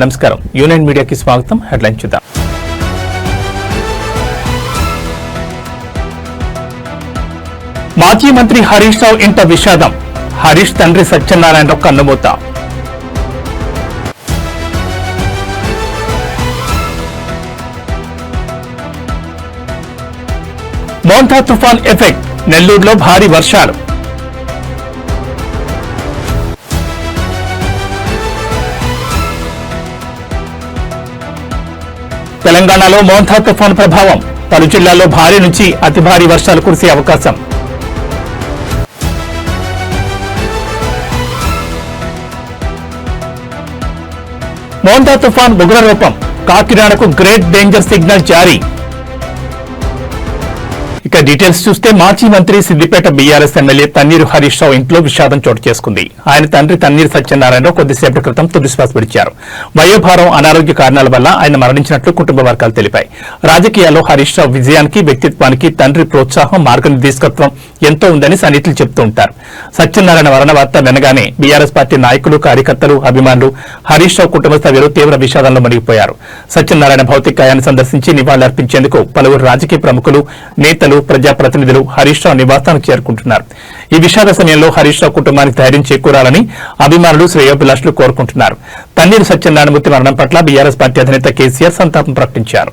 నమస్కారం. యూనియన్ మీడియాకి స్వాగతం. హెడ్లైన్ చూద్దాం. మాజీ మంత్రి హరీష్ రావు ఇంట విషాదం. హరీష్ తండ్రి సత్యనారాయణరావు కన్నుమూత. మోంతా తుఫాన్ ఎఫెక్ట్. నెల్లూరులో భారీ వర్షాలు. తెలంగాణలో మోంతా తుఫాన్ ప్రభావం. పలు జిల్లాల్లో భారీ నుంచి అతి భారీ వర్షాలు కురిసే అవకాశం. మోంతా తుఫాన్ ఉగ్రరూపం కాకినాడకు గ్రేట్ డేంజర్ సిగ్నల్ జారీ. ఇక డీటెయిల్స్ చూస్తే మాజీ మంత్రి సిద్దిపేట బీఆర్ఎస్ ఎమ్మెల్యే తన్నీరు హరీష్ రావు ఇంట్లో విషాదం చోటు చేసుకుంది. ఆయన తండ్రి తన్నీరు సత్యనారాయణరావు కొద్దిసేపటి క్రితం తుదిశ్వాస విడిచారు. వయోభారం అనారోగ్య కారణాల వల్ల ఆయన మరణించినట్లు కుటుంబ వర్గాలు తెలిపాయి. రాజకీయాల్లో హరీష్ రావు విజయానికి వ్యక్తిత్వానికి తండ్రి ప్రోత్సాహం మార్గనిర్దేశకత్వం ఎంతో ఉందని సన్నిహితులు చెబుతూ ఉంటారు. సత్యనారాయణ మరణ వార్త వినగానే బీఆర్ఎస్ పార్టీ నాయకులు కార్యకర్తలు అభిమానులు హరీష్ రావు కుటుంబ సభ్యులు తీవ్ర విషాదంలో మునిగిపోయారు. సత్యనారాయణ భౌతికాయాన్ని సందర్శించి నివాళులర్పించేందుకు పలువురు రాజకీయ ప్రముఖులు నేతలు ప్రజాప్రతినిధులు హరీష్ రావు నివాసానికి చేరుకుంటున్నారు. ఈ విషాద సమయంలో హరీష్ రావు కుటుంబానికి ధైర్యం చేకూరాలని అభిమానులు శ్రేయోభిలాషులు కోరుకుంటున్నారు. తన్నీరు సత్యనారాయణమూర్తి మరణం పట్ల బీఆర్ఎస్ పార్టీ అధినేత కేసీఆర్ సంతాపం ప్రకటించారు.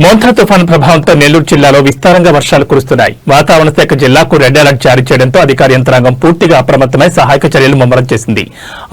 మోంథా తుఫాను ప్రభావంతో నెల్లూరు జిల్లాలో విస్తారంగా వర్షాలు కురుస్తున్నాయి. వాతావరణ శాఖ జిల్లాకు రెడ్ అలర్ట్ జారీ చేయడంతో అధికార యంత్రాంగం పూర్తిగా అప్రమత్తమై సహాయక చర్యలు ముమ్మరం చేసింది.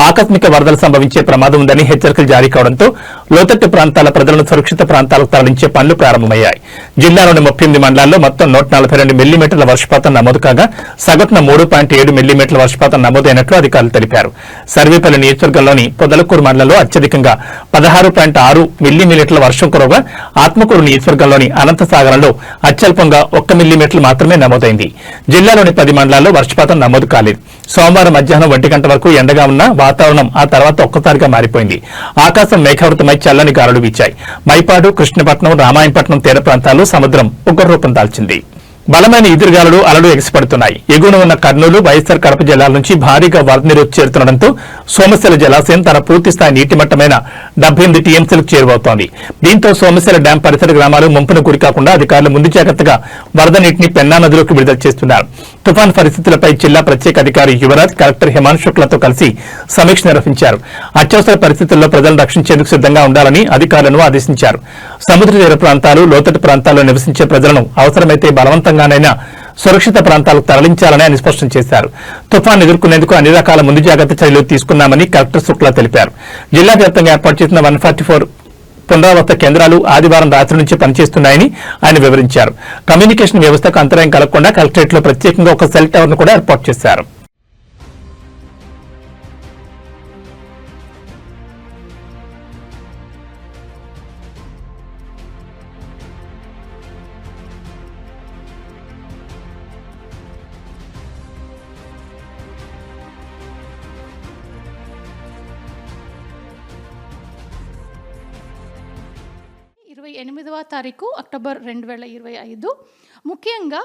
ఆకస్మిక వరదలు సంభవించే ప్రమాదం ఉందని హెచ్చరికలు జారీ కావడంతో లోతట్టు ప్రాంతాల ప్రజలను సురక్షిత ప్రాంతాలకు తరలించే పనులు ప్రారంభమయ్యాయి. జిల్లాలోని ముప్పై ఎనిమిది మండలాల్లో మొత్తం నూట నలభై రెండు మిల్లీమీటర్ల వర్షపాతం నమోదు కాగా సగటున మూడు పాయింట్ ఏడు మిల్లీమీటర్ల వర్షపాతం నమోదైనట్లు అధికారులు తెలిపారు. సర్వేపల్లి నియోజకవర్గంలోని పొదలకూరు మండలంలో అత్యధికంగా పదహారు పాయింట్ ఆరు మిల్లీమీటర్ల వర్షం కురవగా ఆత్మకూరు నియోజకవర్గంలోని అనంతసాగరంలో అత్యల్పంగా ఒక్క మిల్లీమీటర్లు మాత్రమే నమోదైంది. జిల్లాలోని పది మండలాల్లో వర్షపాతం నమోదు కాలేదు. సోమవారం మధ్యాహ్నం ఒంటి గంట వరకు ఎండగా ఉన్న వాతావరణం ఆ తర్వాత ఒక్కసారిగా మారిపోయింది. ఆకాశం మేఘావృతమై చల్లని గాలులు వీచాయి. మైపాడు కృష్ణపట్నం రామాయంపట్నం తీర ప్రాంతాల్లో సముద్రం ఉగ్రరూపం దాల్చింది. బలమైన ఎదురుగాలులు అలలు ఎగసిపడుతున్నాయి. ఎగువన ఉన్న కర్నూలు వైఎస్సార్ కడప జిల్లాల నుంచి భారీగా వరద నీరు చేరుతుండటంతో సోమశిల జలాశయం తన పూర్తి స్థాయి నీటి మట్టమైన డెబ్బై ఎనిమిది టీఎంసీలకు చేరువవుతోంది. దీంతో సోమశిల డ్యాం పరిసర గ్రామాలు ముంపును గురికాకుండా అధికారులు ముందు జాగ్రత్తగా వరద నీటిని పెన్నా నదిలోకి విడుదల చేస్తున్నారు. తుఫాన్ పరిస్థితులపై జిల్లా ప్రత్యేక అధికారి యువరాజ్ కలెక్టర్ హిమాన్ శుక్లతో కలిసి సమీక్ష నిర్వహించారు. అత్యవసర పరిస్థితుల్లో ప్రజలను రక్షించేందుకు సిద్ధంగా ఉండాలని అధికారులను ఆదేశించారు. సముద్ర తీర ప్రాంతాలు లోతట్టు ప్రాంతాల్లో నివసించే ప్రజలను అవసరమైతే బలవంతంగా బలవంతంగానైనా సురక్షిత ప్రాంతాలకు తరలించాలని ఆయన స్పష్టం చేశారు. తుఫాన్ ఎదుర్కొనేందుకు అన్ని రకాల ముందు జాగ్రత్త చర్యలు తీసుకున్నామని కలెక్టర్ శుక్లా తెలిపారు. జిల్లా వ్యాప్తంగా ఏర్పాటు చేసిన వన్ పునరావర్త కేంద్రాలు ఆదివారం రాత్రి నుంచి పనిచేస్తున్నాయని ఆయన వివరించారు. కమ్యూనికేషన్ వ్యవస్థకు అంతరాయం కలగకుండా కలెక్టరేట్లో ప్రత్యేకంగా ఒక సెల్ టవర్ను కూడా ఏర్పాటు చేశారు. తారీఖు అక్టోబర్ రెండు వేల ఇరవై ఐదు. ముఖ్యంగా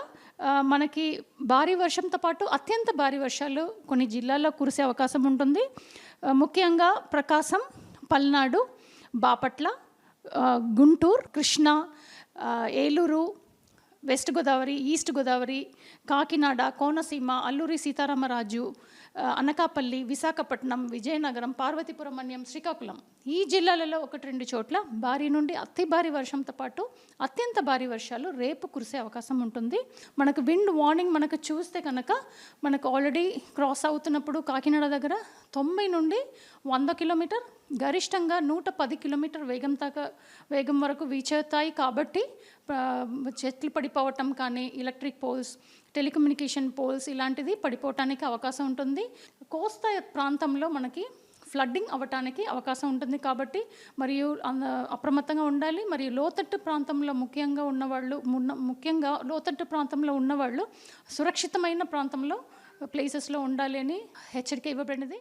మనకి భారీ వర్షంతో పాటు అత్యంత భారీ వర్షాలు కొన్ని జిల్లాల్లో కురిసే అవకాశం ఉంటుంది. ముఖ్యంగా ప్రకాశం పల్నాడు బాపట్ల గుంటూరు కృష్ణా ఏలూరు వెస్ట్ గోదావరి ఈస్ట్ గోదావరి కాకినాడ కోనసీమ అల్లూరి సీతారామరాజు అనకాపల్లి విశాఖపట్నం విజయనగరం పార్వతీపురం మన్యం శ్రీకాకుళం. ఈ జిల్లాలలో ఒకటి రెండు చోట్ల భారీ నుండి అతి భారీ వర్షంతో పాటు అత్యంత భారీ వర్షాలు రేపు కురిసే అవకాశం ఉంటుంది. మనకు విండ్ వార్నింగ్ మనకు చూస్తే కనుక మనకు ఆల్రెడీ క్రాస్ అవుతున్నప్పుడు కాకినాడ దగ్గర తొంభై నుండి వంద కిలోమీటర్ గరిష్టంగా నూట పది కిలోమీటర్ వేగం దాకా వేగం వరకు వీచేతాయి కాబట్టి చెట్లు పడిపోవటం కానీ ఎలక్ట్రిక్ పోల్స్ టెలికమ్యూనికేషన్ పోల్స్ ఇలాంటిది పడిపోవటానికి అవకాశం ఉంటుంది. కోస్తా ప్రాంతంలో మనకి ఫ్లడ్డింగ్ అవ్వటానికి అవకాశం ఉంటుంది కాబట్టి మరియు అప్రమత్తంగా ఉండాలి. మరియు లోతట్టు ప్రాంతంలో ముఖ్యంగా ఉన్నవాళ్ళు మున్న- ముఖ్యంగా లోతట్టు ప్రాంతంలో ఉన్నవాళ్ళు సురక్షితమైన ప్రాంతంలో ప్లేసెస్లో ఉండాలి అని హెచ్చరిక ఇవ్వబడినది.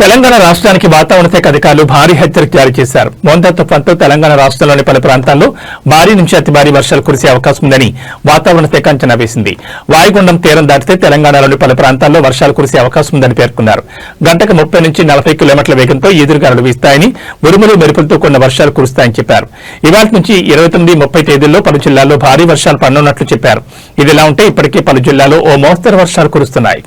తెలంగాణ రాష్ట్రానికి వాతావరణ శాఖ అధికారులు భారీ హెచ్చరిక జారీ చేశారు. మోంతా తుఫాన్తో తెలంగాణ రాష్ట్రంలోని పలు ప్రాంతాల్లో భారీ నుంచి అతి భారీ వర్షాలు కురిసే అవకాశం ఉందని వాతావరణ శాఖ అంచనా వేసింది. వాయుగుండం తీరం దాటితే తెలంగాణలోని పలు ప్రాంతాల్లో వర్షాలు కురిసే అవకాశం ఉందని పేర్కొన్నారు. గంటకు ముప్పై నుంచి నలభై కిలోమీటర్ల వేగంతో ఎదురుగాలు వీస్తాయని ఉరుములు మెరుపులతో కూడిన వర్షాలు కురుస్తాయని చెప్పారు. ఇవాళ నుంచి ఇరవై తొమ్మిది ముప్పై తేదీల్లో పలు జిల్లాల్లో భారీ వర్షాలు పడనున్నట్లు చెప్పారు. ఇదిలా ఉంటే ఇప్పటికే పలు జిల్లాల్లో ఓ మోస్తరు వర్షాలు కురుస్తున్నాయి.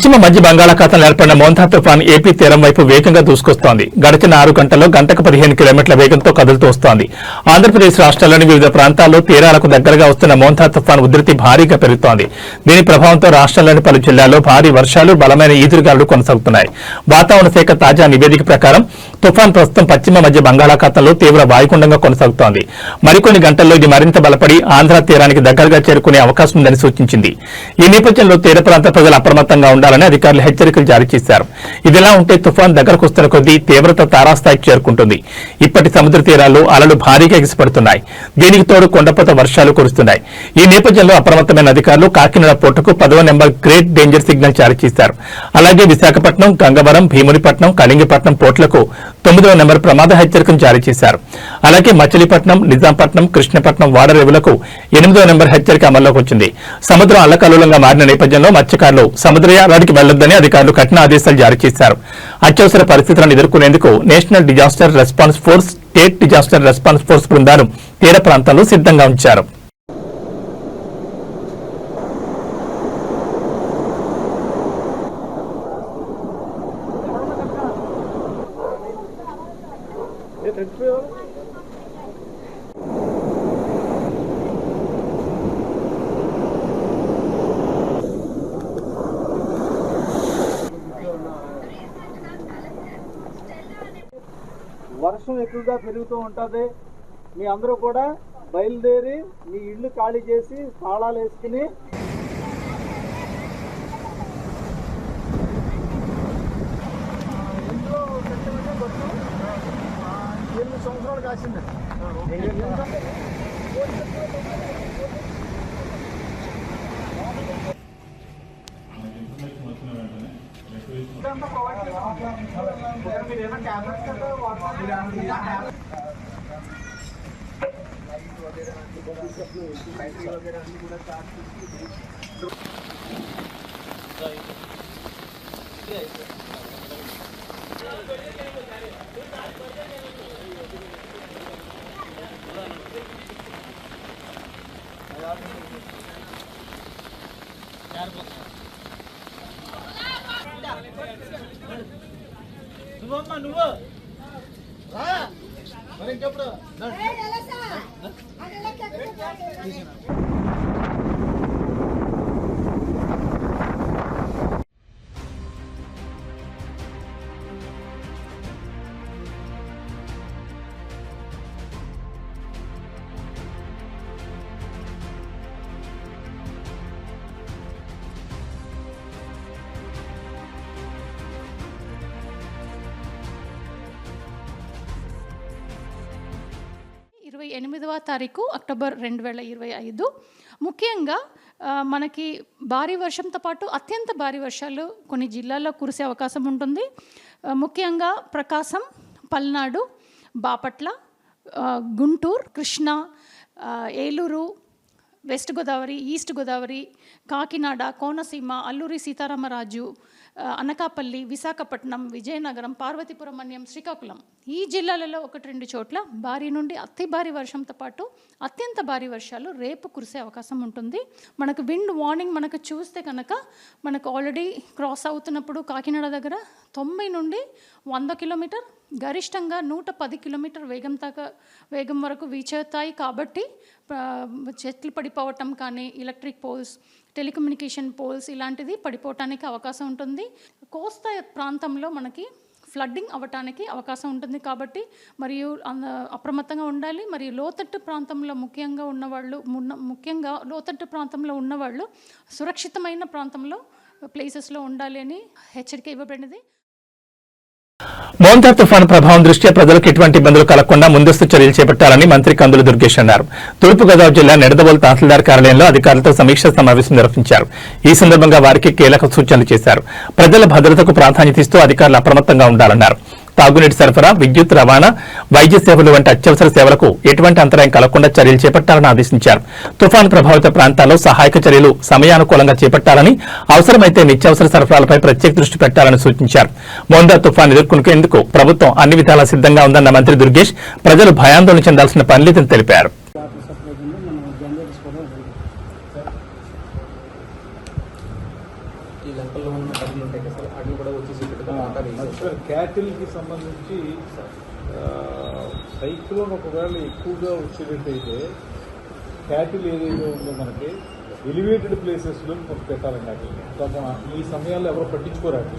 పశ్చిమ మధ్య బంగాళాఖాతంలో ఏర్పడిన మోంతా తుఫాన్ ఏపీ తీరం వైపు వేగంగా దూసుకొస్తోంది. గడిచిన ఆరు గంటల్లో గంటకు పదిహేను కిలోమీటర్ల వేగంతో కదులుతూ వస్తోంది. ఆంధ్రప్రదేశ్ రాష్ట్రాల్లోని వివిధ ప్రాంతాల్లో తీరాలకు దగ్గరగా వస్తున్న మోంతా తుఫాన్ ఉధృతి భారీగా పెరుగుతోంది. దీని ప్రభావంతో రాష్ట్రంలోని పలు జిల్లాల్లో భారీ వర్షాలు బలమైన ఈదురుగాలు కొనసాగుతున్నాయి. వాతావరణ శాఖ తాజా నివేదిక ప్రకారం తుఫాన్ ప్రస్తుతం పశ్చిమ మధ్య బంగాళాఖాతంలో తీవ్ర వాయుగుండంగా కొనసాగుతోంది. మరికొన్ని గంటల్లో ఇది మరింత బలపడి ఆంధ్ర తీరానికి దగ్గరగా చేరుకునే అవకాశం ఉందని సూచించింది. ఈ నేపథ్యంలో తీర ప్రాంత ప్రజలు అప్రమత్తంగా ఉండాలని అధికారులు హెచ్చరికలు జారీ చేశారు. ఇదిలా ఉంటే తుఫాన్ దగ్గరకు వస్తున్న కొద్దీ తీవ్రత తారాస్థాయికి చేరుకుంటుంది. ఇప్పటి సముద్ర తీరాల్లో అలలు భారీగా ఎగిసిపడుతున్నాయి. దీనికి తోడు కొండపోత వర్షాలు కురుస్తున్నాయి. ఈ నేపథ్యంలో అప్రమత్తమైన అధికారులు కాకినాడ పోర్టుకు పదవ నెంబర్ గ్రేట్ డేంజర్ సిగ్నల్ జారీ చేశారు. అలాగే విశాఖపట్నం గంగవరం భీమునిపట్నం కళింగపట్నం పోర్టులకు తొమ్మిదవ నెంబర్ ప్రమాద హెచ్చరికను జారీ చేశారు. అలాగే మచిలీపట్నం నిజాంపట్నం కృష్ణపట్నం వాడరేవులకు ఎనిమిదవ నెంబర్ హెచ్చరిక అమల్లోకి వచ్చింది. సముద్రం అల్లకల్లోలంగా మారిన నేపథ్యంలో మత్స్యకారులు సముద్రయానాడికి వెళ్ళొద్దని అధికారులు కఠిన ఆదేశాలు జారీ చేశారు. అత్యవసర పరిస్థితులను ఎదుర్కొనేందుకు national disaster response force state disaster response force బృందాలు తీర ప్రాంతాల్లో సిద్ధంగా ఉంచారు. ఉంటుంది. మీ అందరూ కూడా బయలుదేరి మీ ఇల్లు ఖాళీ చేసి స్థాళాలు వేసుకుని ఎనిమిది సంవత్సరాలు కాసింది ప్రొవైడ్ చేస్తాం మీరు ఏమైనా ట్యాబ్లెట్స్ వాట్సాప్ నువ్వమ్మా నువ్వు రా మరి ఇంకెప్పుడు తారీఖు అక్టోబర్ రెండు వేల ఇరవై ఐదు. ముఖ్యంగా మనకి భారీ వర్షంతో పాటు అత్యంత భారీ వర్షాలు కొన్ని జిల్లాల్లో కురిసే అవకాశం ఉంటుంది. ముఖ్యంగా ప్రకాశం పల్నాడు బాపట్ల గుంటూరు కృష్ణా ఏలూరు వెస్ట్ గోదావరి ఈస్ట్ గోదావరి కాకినాడ కోనసీమ అల్లూరి సీతారామరాజు అనకాపల్లి విశాఖపట్నం విజయనగరం పార్వతీపురం అన్యం శ్రీకాకుళం. ఈ జిల్లాలలో ఒకటి రెండు చోట్ల భారీ నుండి అతి భారీ వర్షంతో పాటు అత్యంత భారీ వర్షాలు రేపు కురిసే అవకాశం ఉంటుంది. మనకు విండ్ వార్నింగ్ మనకు చూస్తే కనుక మనకు ఆల్రెడీ క్రాస్ అవుతున్నప్పుడు కాకినాడ దగ్గర తొంభై నుండి వంద కిలోమీటర్ గరిష్టంగా నూట పది కిలోమీటర్ వేగం దాకా వేగం వరకు వీచేస్తాయి. కాబట్టి చెట్లు పడిపోవటం కానీ ఎలక్ట్రిక్ పోల్స్ టెలికమ్యూనికేషన్ పోల్స్ ఇలాంటిది పడిపోవటానికి అవకాశం ఉంటుంది. కోస్తా ప్రాంతంలో మనకి ఫ్లడ్డింగ్ అవ్వటానికి అవకాశం ఉంటుంది కాబట్టి మరియు అప్రమత్తంగా ఉండాలి. మరియు లోతట్టు ప్రాంతంలో ముఖ్యంగా ఉన్నవాళ్ళు మున్న- ముఖ్యంగా లోతట్టు ప్రాంతంలో ఉన్నవాళ్ళు సురక్షితమైన ప్రాంతంలో ప్లేసెస్లో ఉండాలి అని హెచ్చరిక ఇవ్వబడినది. మోంతా తుఫాను ప్రభావం దృష్ట్యా ప్రజలకు ఎటువంటి ఇబ్బందులు కలగకుండా ముందస్తు చర్యలు చేపట్టాలని మంత్రి కందుల దుర్గేష్ అన్నారు. తూర్పుగోదావరి జిల్లా నిడదవోలు తహసీల్దార్ కార్యాలయంలో అధికారులతో సమీక్ష సమావేశం నిర్వహించారు. ఈ సందర్భంగా వారికి కీలక సూచనలు చేశారు. ప్రజల భద్రతకు ప్రాధాన్యత ఇస్తూ అధికారులు అప్రమత్తంగా ఉండాలన్నారు. తాగునీటి సరఫరా విద్యుత్ రవాణా వైద్య సేవలు వంటి అత్యవసర సేవలకు ఎటువంటి అంతరాయం కలగకుండా చర్యలు చేపట్టాలని ఆదేశించారు. తుఫాను ప్రభావిత ప్రాంతాల్లో సహాయక చర్యలు సమయానుకూలంగా చేపట్టాలని అవసరమైతే నిత్యావసర సరఫరాలపై ప్రత్యేక దృష్టి పెట్టాలని సూచించారు. మోందా తుఫాను ఎదుర్కొనేందుకు ప్రభుత్వం అన్ని విధాలా సిద్ధంగా ఉందన్న మంత్రి దుర్గేష్ ప్రజలు భయాందోళన చెందాల్సిన పని లేదని తెలిపారు వాటర్ సప్లై కింద మనం జనరేటర్స్ కూడా ఉంది. ఈ లెక్కల్లో ఉన్న డబ్బులు ఉంటాయి కదా సార్ అవి కూడా వచ్చేసి ఇక్కడ వాటర్ వేసేసి సార్ క్యాటిల్కి సంబంధించి ఆ, ఒకవేళ ఎక్కువగా వచ్చినట్టయితే క్యాటిల్ ఏదైతే ఉందో మనకి ఎలివేటెడ్ ప్లేసెస్లో మనం పెట్టాలండి అక్కడ ఈ సమయాల్లో ఎవరు పట్టించుకోరాదు.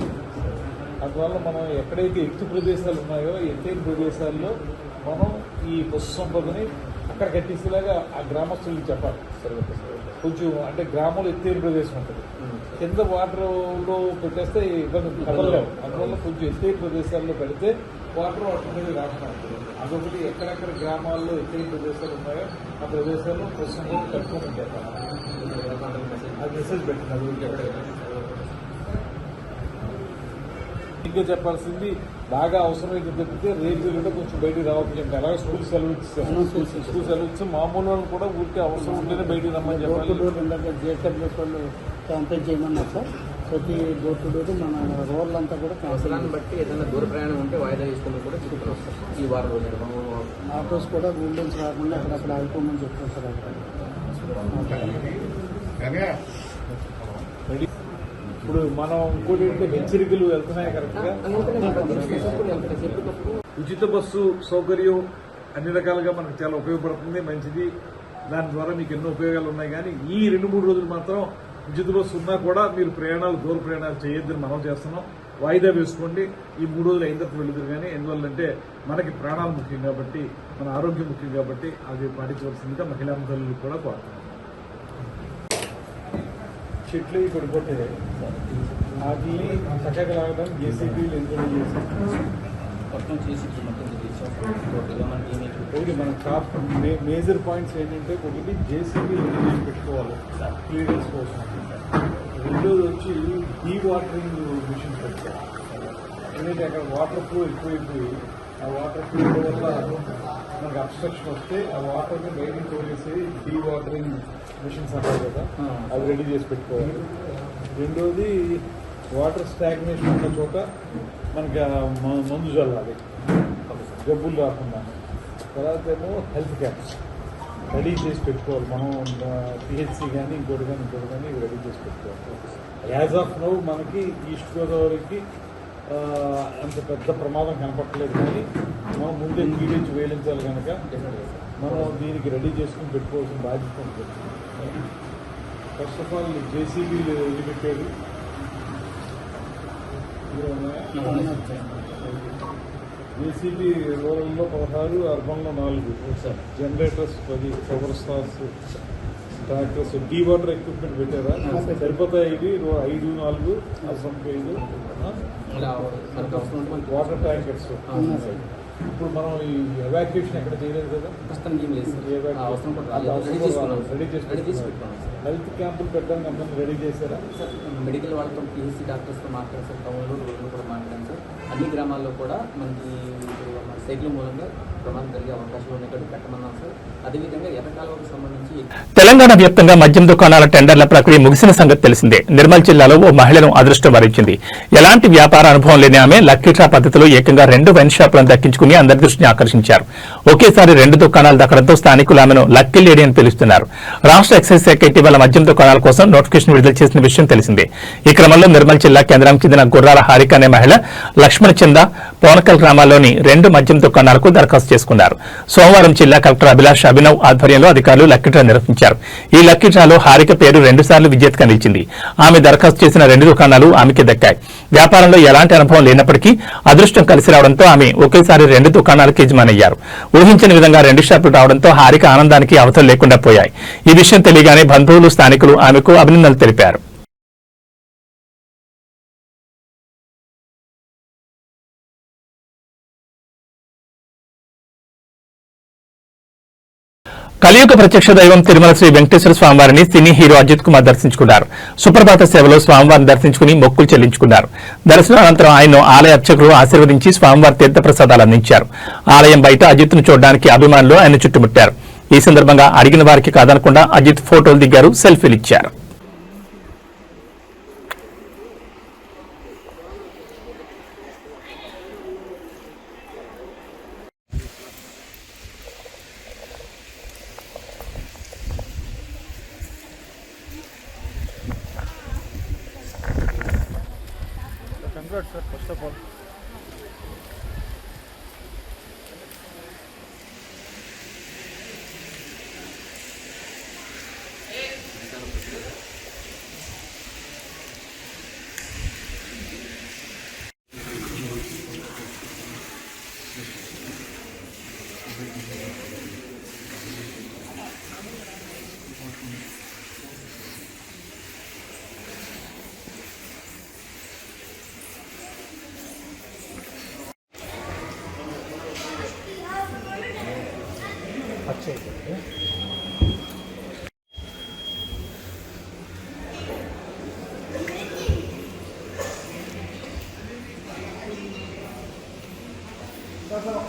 అందువల్ల మనం ఎక్కడైతే ఎత్తు ప్రదేశాలు ఉన్నాయో ఎత్తైన ప్రదేశాల్లో మనం ఈ పశు సంపదని అక్కడ కట్టించేలాగా ఆ గ్రామస్తులకు చెప్పాలి. కొంచెం అంటే గ్రామంలో ఎత్తైన ప్రదేశం ఉంటుంది. కింద వాటర్లో పెట్టేస్తే ఇబ్బంది కదలలేము అందువల్ల కొంచెం ఎత్తైన ప్రదేశాల్లో పెడితే వాటర్ వాటర్ మీద రాకుండా ఉంటుంది. అదొకటి ఎక్కడెక్కడ గ్రామాల్లో ఎత్తైన ప్రదేశాలు ఉన్నాయో ఆ ప్రదేశాల్లో కట్టుకోమని చెప్పాలి అది మెసేజ్ ఎక్కడ ఇంకా చెప్పాల్సింది బాగా అవసరమైతే తప్పితే రేపు కూడా కొంచెం బయటికి చెప్పి అలాగే స్కూల్ సెలవు ఇచ్చారు స్కూల్ సెలవు ఇచ్చి మామూలు వాళ్ళు కూడా ఊరికే అవసరం ఉంటేనే బయటికి రమ్మని చెప్పాలి. క్యాంపెయిన్ చేయమన్నారు సార్. ప్రతి డోర్ టు డోర్ మన రోడ్లు అంతా కూడా అవసరాన్ని బట్టి ఏదైనా దూర ప్రయాణం ఉంటే వాయిదా వేసుకుని కూడా చెప్తున్నాం సార్ ఈ వారం రోజులు మనం ఆటోస్ కూడా వీళ్ళన్స్ రాకుండా అక్కడక్కడ ఆగిపోమని చెప్తారు సార్ అక్కడ ఇప్పుడు మనం ఇంకోటి హెచ్చరికలు వెళ్తున్నాయి కరెక్ట్గా? ఉచిత బస్సు సౌకర్యం అన్ని రకాలుగా మనకు చాలా ఉపయోగపడుతుంది మంచిది. దాని ద్వారా మీకు ఎన్నో ఉపయోగాలు ఉన్నాయి. కానీ ఈ రెండు మూడు రోజులు మాత్రం ఉచిత బస్సు ఉన్నా కూడా మీరు ప్రయాణాలు దూర ప్రయాణాలు చేయొద్దని మనం చేస్తున్నాం. వాయిదా వేసుకోండి. ఈ మూడు రోజులు అయిన తర్వాత వెళుదురు కానీ ఎందువల్లంటే మనకి ప్రాణాలు ముఖ్యం కాబట్టి మన ఆరోగ్యం ముఖ్యం కాబట్టి అది పాటించవలసిందిగా మహిళా తల్లులు కూడా కోరుతున్నాం. చెట్లు ఇవి పడిపోతే వాటిని చక్కగా లాగడానికి జేసీబీలు మొత్తం చేసి. మొత్తం చేసాం టోటల్గా మనకి ఏమీ ఒకటి మన టాప్ మేజర్ పాయింట్స్ ఏంటంటే ఒకటి జేసీబీ రెగ్యులేషన్ పెట్టుకోవాలి. క్లియరెన్స్ కోసం. రెండోది వచ్చి డీ వాటరింగ్ మిషన్ పెట్టుకోవాలి ఎందుకంటే అక్కడ వాటర్ ఫ్లో ఎక్కువైపోయి ఆ వాటర్ ఫ్లో వల్ల మనకు అబ్స్ట్రక్షన్ వస్తే ఆ వాటర్ని బయటికి తోలేసి డీ వాటరింగ్ మిషన్స్ అంటారు కదా అవి రెడీ చేసి పెట్టుకోవాలి. రెండోది వాటర్ స్టాగ్నేషన్ ఉన్న చోట మనకి మందు చల్లాలి జబ్బులు రాకుండా. తర్వాత ఏమో హెల్త్ క్యాంప్ రెడీ చేసి పెట్టుకోవాలి. మనం పిహెచ్సి కానీ ఇంకోటి కానీ ఇంకోటి కానీ రెడీ చేసి పెట్టుకోవాలి. యాజ్ ఆఫ్ నౌ మనకి ఈస్ట్ గోదావరికి అంత పెద్ద ప్రమాదం కనపట్టలేదు కానీ మనం ముందే పీడిచి వేయించాలి కనుక మనం దీనికి రెడీ చేసుకుని పెట్టుకోవాల్సిన బాధ్యత ఉంటుంది ఫస్ట్ ఆఫ్ ఆల్ జేసీబీలు ఎన్ని జేసీబీ రూరల్లో పదహారు అర్బన్లో నాలుగు. జనరేటర్స్ పది power stars tractors dewater equipment పెట్టారా సరిపోతాయి ఇవి? రో- ఐదు నాలుగు అసంకి ఐదు వాటర్ ట్యాంకర్స్ ఇప్పుడు మనం ఈ ఎవాక్యుయేషన్ ఎక్కడ చేయలేదు కదా? హెల్త్ క్యాంపులు పెట్టడానికి అందరిని రెడీ చేశారా? సార్ మెడికల్ వాళ్ళతో పిహెచ్సి డాక్టర్స్తో మాట్లాడారు సార్ టౌన్లో కూడా అన్ని గ్రామాల్లో కూడా మనకి తెలంగాణ వ్యాప్తంగా మద్యం దుకాణాల టెండర్ల ప్రక్రియ ముగిసిన సంగతి తెలిసిందే. నిర్మల్ జిల్లాలో ఓ మహిళను అదృష్టం వరించింది. ఎలాంటి వ్యాపార అనుభవం లేని ఆమె లక్కీ డ్రా పద్ధతిలో ఏకంగా రెండు వైన్ షాపులను దక్కించుకుని అందరి దృష్టిని ఆకర్షించారు. ఒకేసారి రెండు దుకాణాలు దక్కడంతో స్థానికులు ఆమెను లక్కీ లేడీ అని పిలుస్తున్నారు. రాష్ట్ర ఎక్సైజ్ శాఖ ఇటీవల మద్యం దుకాణాల కోసం నోటిఫికేషన్ విడుదల చేసిన విషయం తెలిసిందే. ఈ క్రమంలో నిర్మల్ జిల్లా కేంద్రానికి చెందిన గుర్రాల హారిక అనే మహిళ లక్ష్మణ చంద పోనకల్ గ్రామాల్లోని రెండు మద్య దుకాణాలకు దరఖాస్తు చేసుకున్నారు. సోమవారం జిల్లా కలెక్టర్ అభిలాష్ అభినవ్ ఆధ్వర్యంలో అధికారులు లక్కీ డ్రా నిర్వహించారు. ఈ లక్కీ డ్రాలో హారిక పేరు రెండు సార్లు విజేతగా నిలిచింది ఆమె దరఖాస్తు చేసిన రెండు దుకాణాలు ఆమెకి దక్కాయి. వ్యాపారంలో ఎలాంటి అనుభవం లేనప్పటికీ అదృష్టం కలిసి రావడంతో ఆమె ఒకేసారి రెండు దుకాణాలకు యజమానయ్యారు. ఊహించిన విధంగా రెండు షాపులు రావడంతో హారిక ఆనందానికి అవతలు లేకుండా పోయాయి. ఈ విషయం తెలియగానే బంధువులు స్థానికులు ఆమెకు అభినందనలు తెలిపారు. కలియుగ ప్రత్యక్ష దైవం తిరుమల శ్రీ వెంకటేశ్వర స్వామివారిని సినీ హీరో అజిత్ కుమార్ దర్శించుకున్నారు. సుప్రభాత సేవలో స్వామివారిని దర్శించుకుని మొక్కులు చెల్లించుకున్నారు. దర్శనం అనంతరం ఆయన్ను ఆలయ అర్చకులు ఆశీర్వదించి స్వామివారి తీర్థప్రసాదాలు అందించారు. ఆలయం బయట అజిత్ను చూడడానికి అభిమానులు ఆయన చుట్టుముట్టారు. ఈ సందర్భంగా అడిగిన వారికి కాదనకుండా అజిత్ ఫోటోలు దిగారు సెల్ఫీలు ఇచ్చారు congrat sir first of all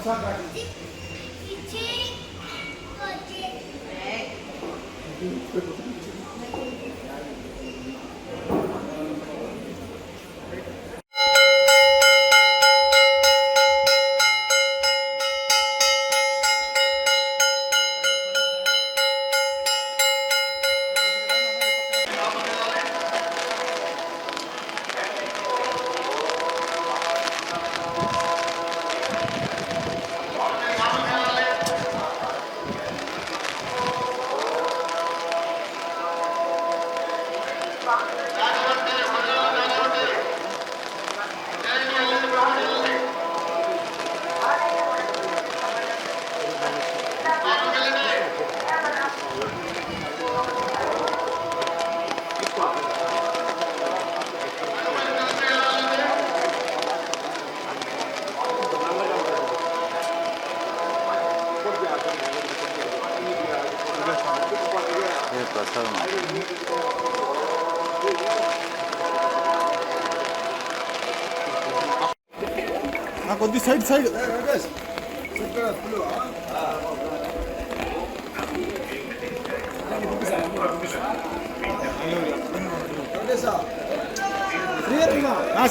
కొద్ది సైడ్ సైడ్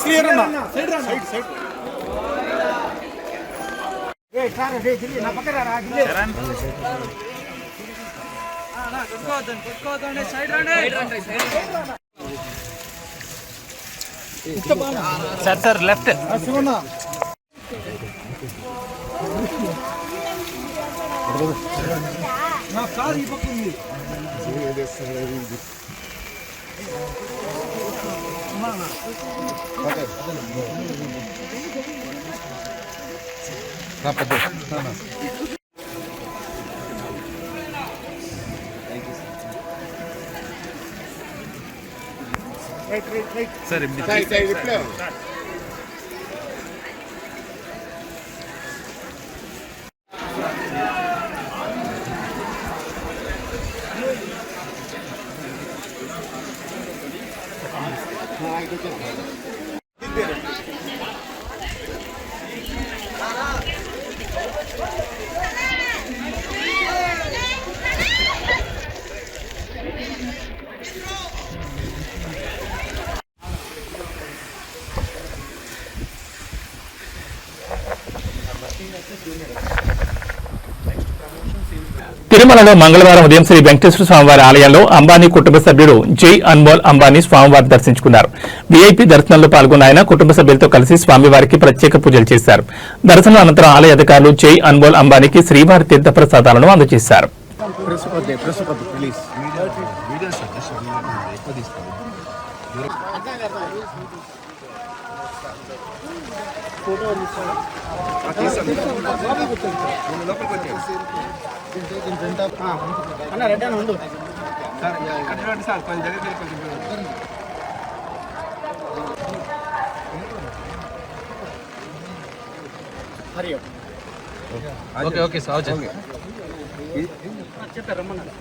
క్లియర్ అన్నా side side side sir sir left నా కాదు ఈ పక్క ఉంది అమ్మా Dá pra dois. Não, não. Right, right, తిరుమలలో మంగళవారం ఉదయం శ్రీ వెంకటేశ్వర స్వామివారి ఆలయంలో అంబానీ కుటుంబ సభ్యుడు జై అన్మోల్ అంబానీ స్వామివారి దర్శించుకున్నారు. వీఐపీ దర్శనంలో పాల్గొన్న ఆయన కుటుంబ సభ్యులతో కలిసి స్వామివారికి ప్రత్యేక పూజలు చేశారు. దర్శనం అనంతరం ఆలయ అధికారులు జై అన్మోల్ అంబానీకి శ్రీవారి తీర్థ ప్రసాదాలను అందజేశారు అన్న రెడ్డి అని ఉండు Hari Om. Okay okay sir చెప్పారు రమ్మన్నారు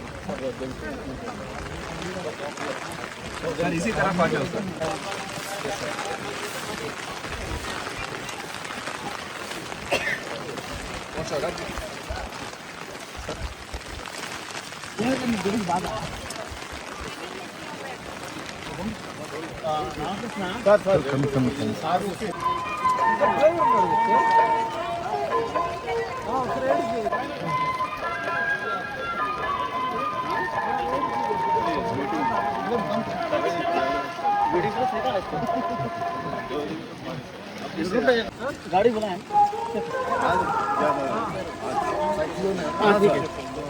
गाड़ी बुलाएँ हाँ है।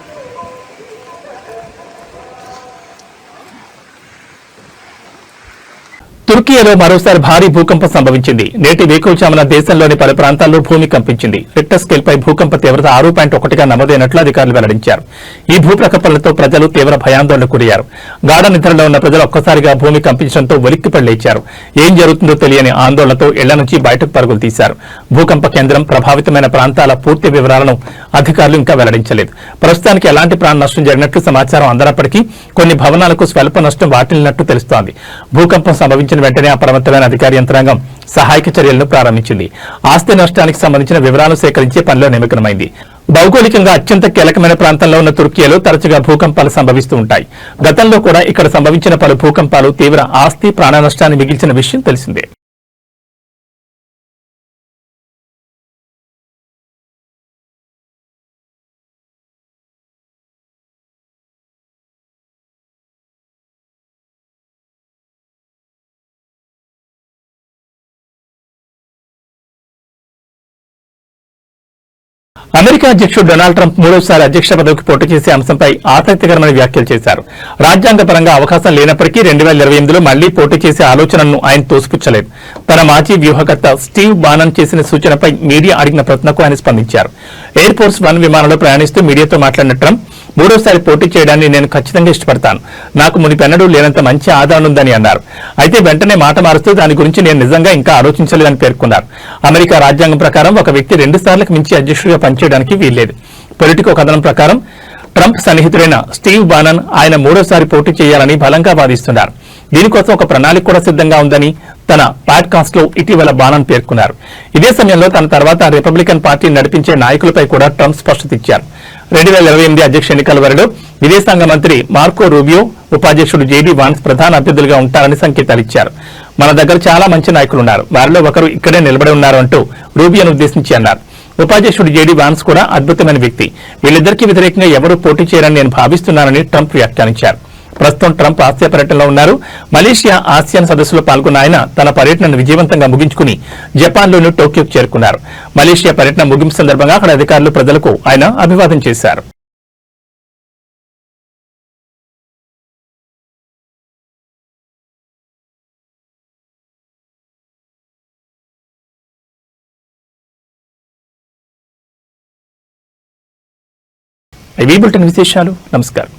తుర్కియాలో మరోసారి భారీ భూకంపం సంభవించింది. నేటి వేకువచామున దేశంలోని పలు ప్రాంతాల్లో భూమి కంపించింది. రిక్టర్ స్కేల్ పై భూకంప తీవ్రత ఆరు పాయింట్ ఒకటిగా నమోదైనట్లు అధికారులు వెల్లడించారు. ఈ భూప్రకంపనలతో ప్రజలు తీవ్ర భయాందోళనకు గురయ్యారు. గాఢ నిద్రలో ఉన్న ప్రజలు ఒక్కసారిగా భూమి కంపించడంతో ఒలిక్కి లేచారు ఏం జరుగుతుందో తెలియని ఆందోళనతో ఇళ్ళ నుంచి బయటకు పరుగులు తీశారు. భూకంప కేంద్రం ప్రభావితమైన ప్రాంతాల పూర్తి వివరాలను అధికారులు ఇంకా వెల్లడించలేదు. ప్రస్తుతానికి ఎలాంటి ప్రాణ నష్టం జరిగినట్లు సమాచారం అందనప్పటికీ కొన్ని భవనాలకు స్వల్ప నష్టం వాటిల్లినట్టు తెలుస్తోంది. భూకంపం సంభవించిన వెంటనే అప్రమత్తమైన అధికార యంత్రాంగం సహాయక చర్యలను ప్రారంభించింది. ఆస్తి నష్టానికి సంబంధించిన వివరాలు సేకరించే పనిలో నిమగ్నమైంది. భౌగోళికంగా అత్యంత కీలకమైన ప్రాంతంలో ఉన్న తుర్కీలో తరచుగా భూకంపాలు సంభవిస్తూ ఉంటాయి. గతంలో కూడా ఇక్కడ సంభవించిన పలు భూకంపాలు తీవ్ర ఆస్తి ప్రాణ నష్టాన్ని మిగిల్చిన విషయం తెలిసిందే. అధ్యక్షుడు డొనాల్డ్ ట్రంప్ మూడోసారి అధ్యక్ష పదవికి పోటీ చేసే అంశంపై ఆసక్తికరమైన వ్యాఖ్యలు చేశారు. రాజ్యాంగపరంగా అవకాశం లేనప్పటికీ రెండు వేల ఇరవై ఎనిమిదిలో మళ్ళీ పోటీ చేసే ఆలోచనను ఆయన తోసిపుచ్చలేదు. తన మాజీ వ్యూహకర్త స్టీవ్ బానన్ చేసిన సూచనపై మీడియా అడిగిన ప్రశ్నకు ఆయన స్పందించారు. ఎయిర్ ఫోర్స్ వన్ విమానంలో ప్రయాణిస్తూ మీడియాతో మాట్లాడిన ట్రంప్ మూడోసారి పోటీ చేయడాన్ని నేను ఖచ్చితంగా ఇష్టపడతాను. నాకు మునిపెన్నడూ లేనంత మంచి ఆదరణ ఉందని అన్నారు. అయితే వెంటనే మాట మారుస్తూ దాని గురించి నేను నిజంగా ఇంకా ఆలోచించలేదని పేర్కొన్నారు. అమెరికా రాజ్యాంగం ప్రకారం ఒక వ్యక్తి రెండు సార్లకు మించి అధ్యక్షుడిగా పనిచేయడానికి వీల్లేదు. పొలిటికో కథనం ప్రకారం ట్రంప్ సన్నిహితుడైన స్టీవ్ బానన్ ఆయన మూడోసారి పోటీ చేయాలని బలంగా వాదిస్తున్నారు. దీనికోసం ఒక ప్రణాళిక కూడా సిద్ధంగా ఉందని తన పాడ్కాస్ట్లో ఇటీవల బాణం పేర్కొన్నారు. ఇదే సమయంలో తన తర్వాత రిపబ్లికన్ పార్టీ నడిపించే నాయకులపై కూడా ట్రంప్ స్పష్టత ఇచ్చారు. రెండు వేల ఇరవై ఎనిమిది అధ్యక్ష ఎన్నికల వరలో విదేశాంగ మంత్రి మార్కో రూబియో ఉపాధ్యక్షుడు జేడీ వాన్స్ ప్రధాన అభ్యర్థులుగా ఉంటారని సంకేతాలు ఇచ్చారు. మన దగ్గర చాలా మంచి నాయకులు ఉన్నారు వారిలో ఒకరు ఇక్కడే నిలబడి ఉన్నారు అంటూ రూబియోను ఉద్దేశించి అన్నారు. ఉపాధ్యక్షుడు జేడీ వాన్స్ కూడా అద్భుతమైన వ్యక్తి. వీళ్ళిద్దరికీ వ్యతిరేకంగా ఎవరూ పోటీ చేయరని నేను భావిస్తున్నానని ట్రంప్ వ్యాఖ్యానించారు. ప్రస్తుతం ట్రంప్ ఆసియా పర్యటనలో ఉన్నారు. మలేషియా ఆసియాన్ సదస్సులో పాల్గొన్న ఆయన తన పర్యటనను విజయవంతంగా ముగించుకుని జపాన్లోని టోక్యోకు చేరుకున్నారు. మలేషియా పర్యటన ముగింపు సందర్భంగా అక్కడ అధికారులు ప్రజలకు ఆయన అభివాదం చేశారు. ఈ బులెటిన్ విశేషాలు. నమస్కారం.